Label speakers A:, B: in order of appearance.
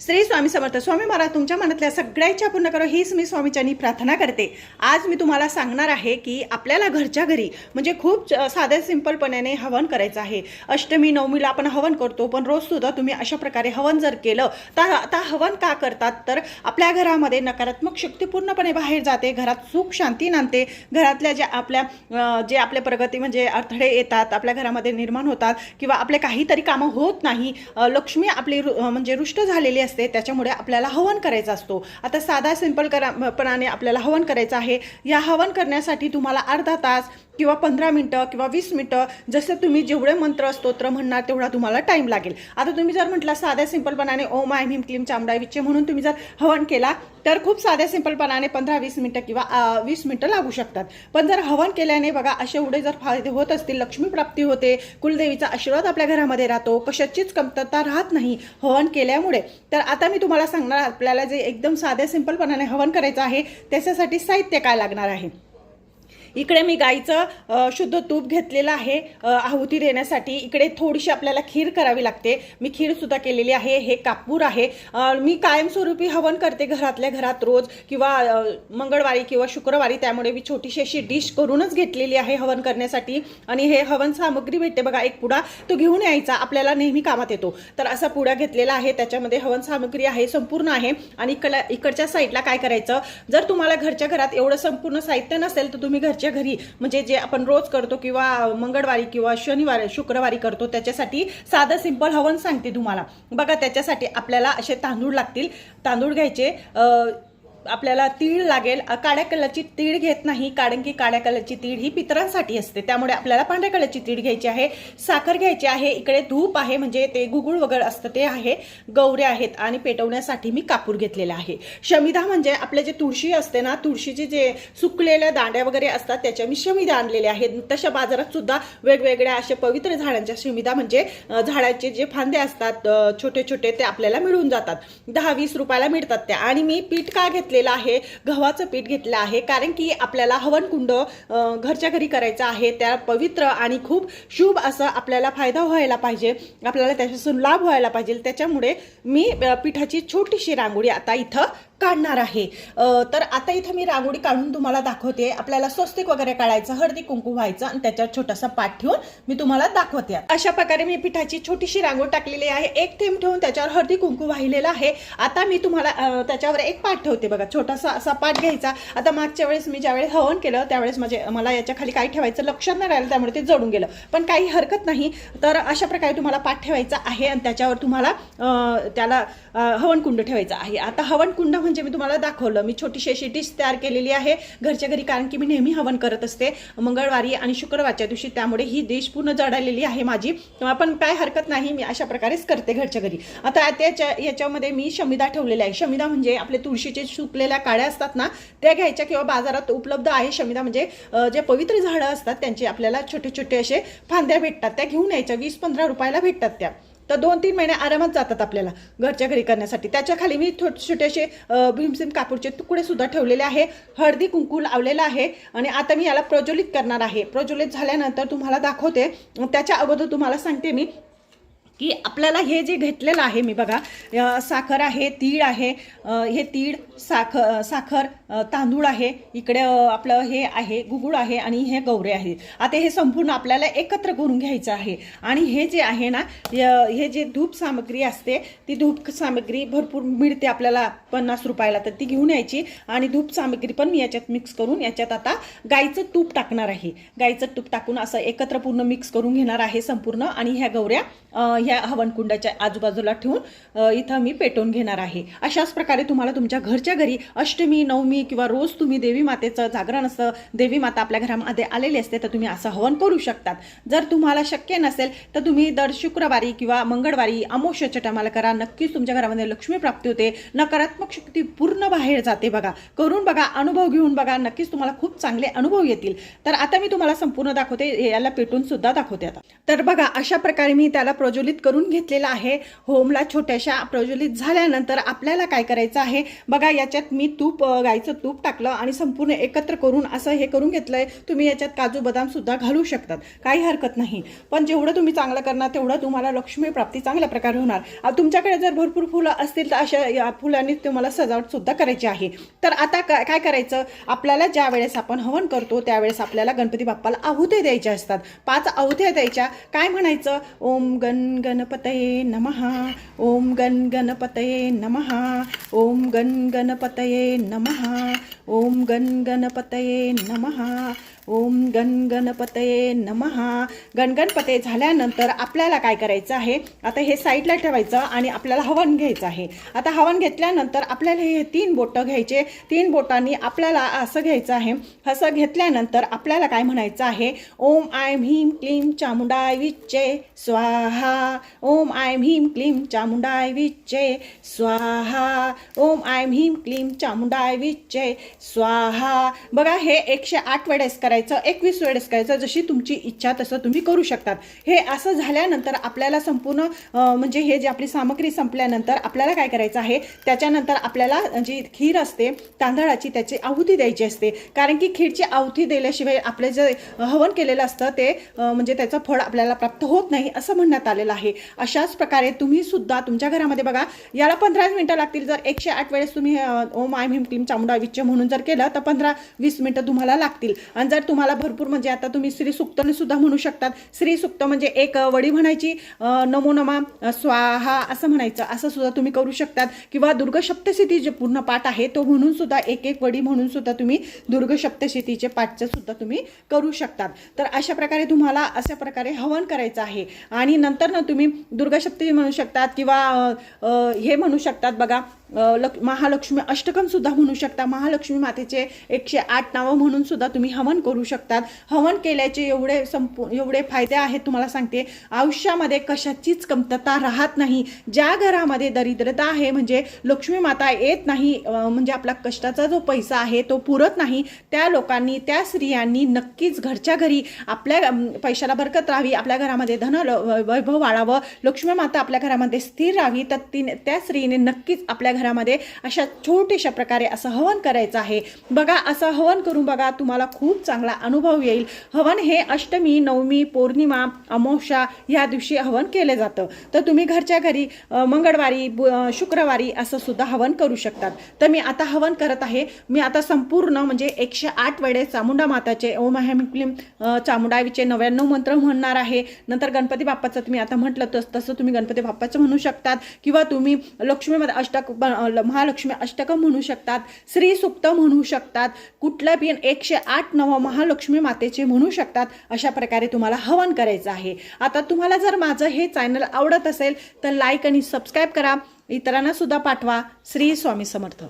A: श्री स्वामी समर्थ. स्वामी महाराज तुमच्या मनातल्या सगळ्या इच्छा पूर्ण करो हीच मी स्वामीच्यांनी प्रार्थना करते. आज मी तुम्हाला सांगणार आहे की आपल्याला घरच्या घरी म्हणजे खूप साध्या सिंपलपणाने हवन करायचं आहे. अष्टमी नवमीला आपण हवन करतो पण रोज सुद्धा तुम्ही अशा प्रकारे हवन जर केलं तर आता हवन का करतात? तर आपल्या घरामध्ये नकारात्मक शक्ती पूर्णपणे बाहेर जाते घरात सुख शांती नांदते. घरातल्या ज्या आपल्या जे आपल्या प्रगती म्हणजे अडथळे येतात आपल्या घरामध्ये निर्माण होतात किंवा आपले काहीतरी कामं होत नाही लक्ष्मी आपली रु- म्हणजे रुष्ट झालेली असते त्याच्यामुळे आपल्याला हवन करायचा असतो. आता साधा सिंपल करा पणाने आपल्याला हवन करायचं आहे. या हवन करण्यासाठी तुम्हाला अर्धा तास किंवा पंधरा मिनटं किंवा वीस मिनटं जसं तुम्ही जेवढे मंत्र स्तोत्र म्हणणार तेवढा तुम्हाला टाईम लागेल. आता तुम्ही जर म्हटला साध्या सिंपलपणाने ओम आय हिम क्लीम चामडाय विच्चे म्हणून तुम्ही जर हवन केला तर खूप साध्या सिंपलपणाने पंधरा वीस मिनटं किंवा वीस मिनटं लागू शकतात. पण जर हवन केल्याने बघा असे एवढे जर फायदे होत असतील लक्ष्मी प्राप्ती होते कुलदेवीचा आशीर्वाद आपल्या घरामध्ये राहतो कशाचीच कमतरता राहत नाही हवन केल्यामुळे. तर आता मी तुम्हाला सांगणार आपल्याला जे एकदम साध्या सिंपलपणाने हवन करायचं आहे त्याच्यासाठी साहित्य काय लागणार आहे? इकडे मी गाईचं शुद्ध तूप घेतलेलं आहे आहुती देण्यासाठी. इकडे थोडीशी आपल्याला खीर करावी लागते. मी खीरसुद्धा केलेली आहे. हे कापूर आहे. मी कायमस्वरूपी हवन करते घरातल्या घरात रोज किंवा मंगळवारी किंवा शुक्रवारी. त्यामुळे मी छोटीशी अशी डिश करूनच घेतलेली आहे हवन करण्यासाठी. आणि हे हवन सामग्री भेटते बघा एक पुडा तो घेऊन यायचा. आपल्याला नेहमी कामात येतो. तर असा पुडा घेतलेला आहे. त्याच्यामध्ये हवन सामग्री आहे संपूर्ण आहे. आणि इकडल्या इकडच्या साईडला काय करायचं? जर तुम्हाला घरच्या घरात एवढं संपूर्ण साहित्य नसेल तर तुम्ही घरच्या घरी म्हणजे जे आपण रोज करतो किंवा मंगळवारी किंवा शनिवारी शुक्रवारी करतो त्याच्यासाठी साधं सिंपल हवन सांगते तुम्हाला. बघा त्याच्यासाठी आपल्याला असे तांदूळ लागतील. तांदूळ घ्यायचे अं, आपल्याला तीळ लागेल. काळ्या कलरची तीळ घेत नाही कारण की काळ्या कलरची तीळ ही पितरांसाठी असते. त्यामुळे आपल्याला पांढऱ्या कलरची तीळ घ्यायची आहे साखर घ्यायची आहे. इकडे धूप आहे म्हणजे ते गुगुळ वगैरे असतं ते आहे. गौऱ्या आहेत आणि पेटवण्यासाठी मी कापूर घेतलेला आहे. शमिदा म्हणजे आपले जे तुळशी असते ना तुळशीचे जे सुकलेल्या दांड्या वगैरे असतात त्याच्या मी शमिदा आणलेल्या आहेत. तशा बाजारात सुद्धा वेगवेगळ्या अशा पवित्र झाडांच्या शमिदा म्हणजे झाडाचे जे फांदे असतात छोटे छोटे ते आपल्याला मिळून जातात. दहा वीस रुपयाला मिळतात त्या. आणि मी पीठ का घेतलेलं आहे गव्हाचं पीठ घेतलं आहे कारण की आपल्याला हवनकुंड घरच्या घरी करायचं आहे त्या पवित्र आणि खूप शुभ असं आपल्याला फायदा व्हायला पाहिजे आपल्याला त्याच्यापासून लाभ व्हायला पाहिजे. त्याच्यामुळे मी पिठाची छोटीशी रांगोळी आता इथं काढणार आहे. तर आता इथं मी रांगोळी काढून तुम्हाला दाखवते. आपल्याला स्वस्तिक वगैरे काढायचं हळदी कुंकू व्हायचं आणि त्याच्यावर छोटासा पाठ ठेवून मी तुम्हाला दाखवते अशा प्रकारे मी पिठाची छोटीशी रांगोळ टाकलेली आहे. एक थेंब ठेवून त्याच्यावर हळदी कुंकू वाहिलेला आहे. आता मी तुम्हाला त्याच्यावर एक पाठ ठेवते बघा. छोटासा असा पाठ घ्यायचा. आता मागच्या वेळेस मी ज्यावेळेस हवन केलं त्यावेळेस माझे मला याच्या खाली काय ठेवायचं लक्षात नाही राहिलं त्यामुळे ते जडून गेलं. पण काही हरकत नाही. तर अशा प्रकारे तुम्हाला पाठ ठेवायचा आहे आणि त्याच्यावर तुम्हाला त्याला हवनकुंड ठेवायचा आहे. आता हवनकुंड म्हणजे मी तुम्हाला दाखवलं. मी छोटीशी अशी डिश तयार केलेली आहे. घरच्या घरी कारण की मी नेहमी हवन करत असते. मंगळवारी आणि शुक्रवारच्या दिवशी त्यामुळे ही डिश पूर्ण जडालेली आहे माझी. पण काय हरकत नाही मी अशा प्रकारेच करते घरच्या घरी. आता त्याच्या याच्यामध्ये मी शमिदा ठेवलेल्या आहे. शमिदा म्हणजे आपले तुळशीचे सुकलेल्या काड्या असतात ना त्या घ्यायच्या किंवा बाजारात उपलब्ध आहे शमिदा. म्हणजे जे पवित्र झाडं असतात त्यांचे आपल्याला छोटे छोटे असे फांद्या भेटतात. त्या घेऊन यायच्या. वीस पंधरा रुपयाला भेटतात त्या. तर दोन तीन महिने आरामात जातात आपल्याला घरच्या घरी करण्यासाठी. त्याच्याखाली मी छोटे छोटेसे भीमसेन कापूरचे तुकडे सुद्धा ठेवलेले आहे. हळदी कुंकू लावलेला आहे आणि आता मी याला प्रज्वलित करणार आहे. प्रज्वलित झाल्यानंतर तुम्हाला दाखवते. त्याच्या अगोदर तुम्हाला सांगते मी. की आपल्याला हे जे घेतलेलं आहे मी बघा साखर आहे तीळ आहे हे तीळ साखर साखर तांदूळ आहे इकडे आपलं हे आहे गुगुळ आहे आणि हे गौरे आहे. आता हे संपूर्ण आपल्याला एकत्र करून घ्यायचं आहे. आणि हे जे आहे ना हे जे धूप सामग्री असते ती धूप सामग्री भरपूर मिळते आपल्याला पन्नास रुपयाला तर ती घेऊन यायची. आणि धूप सामग्री पण मी याच्यात मिक्स करून याच्यात आता गाईचं तूप टाकणार आहे. गाईचं तूप टाकून असं एकत्र पूर्ण मिक्स करून घेणार आहे संपूर्ण. आणि ह्या गौऱ्या ह्या हवनकुंडाच्या आजूबाजूला ठेवून इथं मी पेटवून घेणार आहे. अशाच प्रकारे तुम्हाला तुमच्या घरच्या घरी अष्टमी नवमी किंवा रोज तुम्ही देवी मातेचं जागरण असतं देवी माता आपल्या घरामध्ये आलेली असते तर तुम्ही असं हवन करू शकतात. जर तुम्हाला शक्य नसेल तर तुम्ही दर शुक्रवारी किंवा मंगळवारी अमोशाच्या टायमाला करा. नक्कीच तुमच्या घरामध्ये लक्ष्मी प्राप्ती होते. नकारात्मक शक्ती पूर्ण बाहेर जाते बघा. करून बघा अनुभव घेऊन बघा. नक्कीच तुम्हाला खूप चांगले अनुभव येतील. तर आता मी तुम्हाला संपूर्ण दाखवते याला पेटून सुद्धा दाखवते आता. तर बघा अशा प्रकारे मी त्याला प्रज्वलित करून घेतलेला आहे. होमला छोट्याशा प्रज्वलित झाल्यानंतर आपल्याला काय करायचं आहे? बघा याच्यात मी तूप गायचं गाईचं तूप टाकलं आणि संपूर्ण एकत्र करून असं हे करून घेतलंय. तुम्ही याच्यात काजू बदामसुद्धा घालू शकतात. काही हरकत नाही. पण जेवढं तुम्ही चांगलं करणार तेवढं तुम्हाला लक्ष्मी प्राप्ती चांगल्या प्रकारे होणार. तुमच्याकडे जर भरपूर फुलं असतील तर अशा या फुलांनी तुम्हाला सजावटसुद्धा करायची आहे. तर आता का- काय करायचं? आपल्याला ज्या वेळेस आपण हवन करतो त्यावेळेस आपल्याला गणपती बाप्पाला आहुती द्यायच्या असतात. पाच आहुत्या द्यायच्या. काय म्हणायचं? ओम गण गणपतये नमहा ओम गण गणपतये नमहा ओम गण गणपतये नमहा ओम गण गणपतये नमहा ओम गणगणपते नमहा गणगणपते झाल्यानंतर आपल्याला काय करायचं आहे? आता हे साईडला ठेवायचं आणि आपल्याला हवन घ्यायचं आहे. आता हवन घेतल्यानंतर आपल्याला हे तीन बोटं घ्यायचे. तीन बोटांनी आपल्याला असं घ्यायचं आहे. असं घेतल्यानंतर आपल्याला काय म्हणायचं आहे? ओम आय ह्रीम क्लीम चामुंडाय विच्चे स्वाहा. ओम आय ह्रीम क्लीम चामुंडाय विच्चे स्वाहा. ओम आय ह्रीम क्लीम चामुंडाय विच्चे स्वाहा. बघा हे एकशे आठ वेळेस करायचं एकवीस वेळेस करायचं जशी तुमची इच्छा तसं तुम्ही करू शकतात. हे असं झाल्यानंतर आपल्याला संपूर्ण म्हणजे हे जे आपली सामग्री संपल्यानंतर आपल्याला काय करायचं आहे? त्याच्यानंतर आपल्याला जी खीर असते तांदळाची त्याची आहुती द्यायची असते. कारण की खीरची आहुती दिल्याशिवाय आपले जे हवन केलेलं असतं ते म्हणजे त्याचं फळ आपल्याला प्राप्त होत नाही असं म्हणण्यात आलेलं आहे. अशाच प्रकारे तुम्ही सुद्धा तुमच्या घरामध्ये बघा याला पंधरा मिनटं लागतील. जर एकशे आठ वेळेस तुम्ही ओम आय भीम क्लीम चामुंडा विच्च म्हणून जर केलं तर पंधरा वीस मिनटं तुम्हाला लागतील. आणि जर तुम्हाला भरपूर म्हणजे आता तुम्ही श्री सुक्तने सुद्धा म्हणू शकतात. श्री सुक्त म्हणजे एक वडी म्हणायची नमो नमा स्वाहा असं म्हणायचं. असं सुद्धा तुम्ही करू शकतात. किंवा दुर्ग सप्तशती जे पूर्ण पाठ आहे तो म्हणून सुद्धा एक एक वडी म्हणून सुद्धा तुम्ही दुर्ग सप्तशतीचे पाठचं सुद्धा तुम्ही करू शकतात. तर अशा प्रकारे तुम्हाला अशा प्रकारे हवन करायचं आहे. आणि नंतर ना तुम्ही दुर्गा म्हणू शकतात किंवा हे म्हणू शकतात बघा लक महालक्ष्मी अष्टकनसुद्धा म्हणू शकता. महालक्ष्मी मातेचे एकशे आठ नावं म्हणून सुद्धा तुम्ही हवन करू शकतात. हवन केल्याचे एवढे संपू एवढे फायदे आहेत तुम्हाला सांगते. आयुष्यामध्ये कशाचीच कमतरता राहत नाही. ज्या घरामध्ये दरिद्रता आहे म्हणजे लक्ष्मी माता येत नाही म्हणजे आपला कष्टाचा जो पैसा आहे तो पुरत नाही त्या लोकांनी त्या स्त्रियांनी नक्कीच घरच्या घरी आपल्या पैशाला बरकत राहावी आपल्या घरामध्ये धन ल- वैभव वाढावं लक्ष्मी माता आपल्या घरामध्ये स्थिर राहावी तर तिने त्या स्त्रीने नक्कीच आपल्या घरामध्ये अशा छोट्याशा प्रकारे असं हवन करायचं आहे. बघा असं हवन करून बघा तुम्हाला खूप चांगला अनुभव येईल. हवन हे अष्टमी नवमी पौर्णिमा अमावस्या ह्या दिवशी हवन केलं जातं. तर तुम्ही घरच्या घरी मंगळवारी शुक्रवारी असं सुद्धा हवन करू शकतात. तर मी आता हवन करत आहे. मी आता संपूर्ण म्हणजे एकशे आठ वेळेस चामुंडा माताचे ओम अहम क्लीम चामुंडावीचे नव्याण्णव मंत्र म्हणणार आहे. नंतर गणपती बाप्पाचं तुम्ही आता म्हटलं तस तसं तुम्ही गणपती बाप्पाचं म्हणू शकतात. किंवा तुम्ही लक्ष्मीमध्ये अष्टक महालक्ष्मी अष्टकं म्हणू शकतात श्री सुक्त म्हणू शकतात कुठलं बी एकशे आठ नवं महालक्ष्मी मातेचे म्हणू शकतात अशा प्रकारे तुम्हाला हवन करायचं आहे. आता तुम्हाला जर माझं हे चॅनल आवडत असेल तर लाईक आणि सबस्क्राईब करा. इतरांनासुद्धा पाठवा. श्री स्वामी समर्थ.